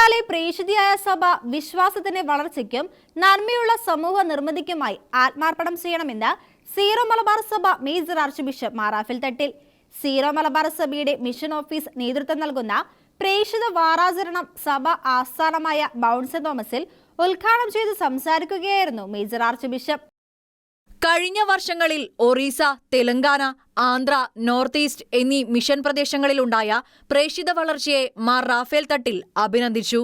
പിന്നാലെ പ്രേഷിതിയായ സഭ വിശ്വാസത്തിന്റെ വളർച്ചയ്ക്കും നന്മയുള്ള സമൂഹ നിർമ്മിതിക്കുമായി ആത്മാർപ്പണം ചെയ്യണമെന്ന് സീറോ മലബാർ സഭ മേജർ ആർച്ച് ബിഷപ്പ് മാറാഫിൽ തട്ടിൽ. സീറോ മലബാർ സഭയുടെ മിഷൻ ഓഫീസ് നേതൃത്വം നൽകുന്ന പ്രേക്ഷിത വാരാചരണം സഭ ആസ്ഥാനമായ ബൗൺസ് തോമസിൽ ഉദ്ഘാടനം ചെയ്ത് സംസാരിക്കുകയായിരുന്നു മേജർ ആർച്ച് ബിഷപ്പ് കഴിഞ്ഞ വർഷങ്ങളിൽ ഒറീസ തെലങ്കാന ആന്ധ്ര നോർത്ത് ഈസ്റ്റ് എന്നീ മിഷൻ പ്രദേശങ്ങളിലുണ്ടായ പ്രേഷിത വളർച്ചയെ മാർ റാഫേൽ തട്ടിൽ അഭിനന്ദിച്ചു.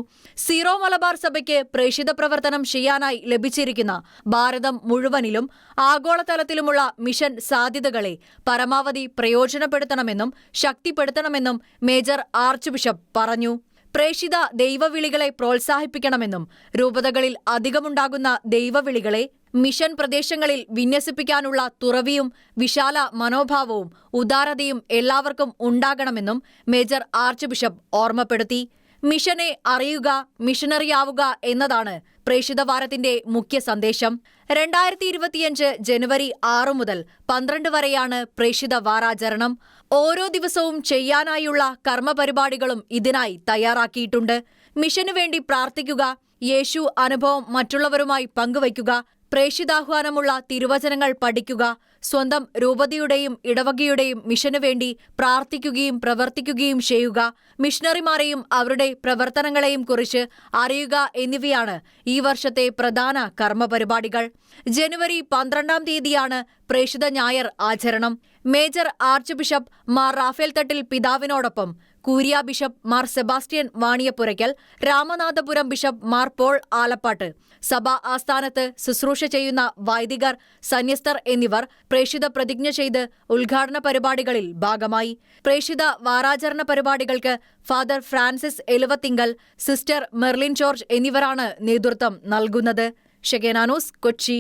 സീറോ മലബാർ സഭയ്ക്ക് പ്രേഷിത പ്രവർത്തനം ചെയ്യാനായി ലഭിച്ചിരിക്കുന്ന ഭാരതം മുഴുവനിലും ആഗോളതലത്തിലുമുള്ള മിഷൻ സാധ്യതകളെ പരമാവധി പ്രയോജനപ്പെടുത്തണമെന്നും ശക്തിപ്പെടുത്തണമെന്നും മേജർ ആർച്ച് ബിഷപ്പ് പറഞ്ഞു. പ്രേഷിത ദൈവവിളികളെ പ്രോത്സാഹിപ്പിക്കണമെന്നും രൂപതകളിൽ അധികമുണ്ടാകുന്ന ദൈവവിളികളെ മിഷൻ പ്രദേശങ്ങളിൽ വിന്യസിപ്പിക്കാനുള്ള തുറവിയും വിശാല മനോഭാവവും ഉദാരതയും എല്ലാവർക്കും ഉണ്ടാകണമെന്നും മേജർ ആർച്ച് ബിഷപ്പ് ഓർമ്മപ്പെടുത്തി. മിഷനെ അറിയുക മിഷനറിയാവുക എന്നതാണ് പ്രേഷിതവാരത്തിന്റെ മുഖ്യ സന്ദേശം. രണ്ടായിരത്തി ഇരുപത്തിയഞ്ച് ജനുവരി ആറു മുതൽ പന്ത്രണ്ട് വരെയാണ് പ്രേഷിത വാരാചരണം. ഓരോ ദിവസവും ചെയ്യാനായുള്ള കർമ്മപരിപാടികളും ഇതിനായി തയ്യാറാക്കിയിട്ടുണ്ട്. മിഷനു വേണ്ടി പ്രാർത്ഥിക്കുക യേശു അനുഭവം മറ്റുള്ളവരുമായി പങ്കുവയ്ക്കുക പ്രേഷിതാഹ്വാനമുള്ള തിരുവചനങ്ങൾ പഠിക്കുക സ്വന്തം രൂപതയുടെയും ഇടവകയുടെയും മിഷനു വേണ്ടി പ്രാർത്ഥിക്കുകയും പ്രവർത്തിക്കുകയും ചെയ്യുക മിഷണറിമാരെയും അവരുടെ പ്രവർത്തനങ്ങളെയും കുറിച്ച് അറിയുക എന്നിവയാണ് ഈ വർഷത്തെ പ്രധാന കർമ്മപരിപാടികൾ. ജനുവരി പന്ത്രണ്ടാം തീയതിയാണ് പ്രേഷിത ഞായർ ആചരണം. Major archbishop Mar Rafale Thattil പിതാവിനോടൊപ്പം curia bishop Mar Sebastian Vaniyapurackal Ramanathapuram bishop Mar Paul Alappatt സഭാ ആസ്ഥാനത്ത് ശുശ്രൂഷ ചെയ്യുന്ന വൈദികർ സന്യസ്തർ എന്നിവർ പ്രേഷിത പ്രതിജ്ഞ ചെയ്ത് ഉദ്ഘാടന പരിപാടികളിൽ ഭാഗമായി. പ്രേഷിത വാരാചരണ പരിപാടികൾക്ക് father Francis Eluvathingal sister Merlin George എന്നിവരാണ് നേതൃത്വം നൽകുന്നത്. ഷെഗേനാനോസ് കൊച്ചി.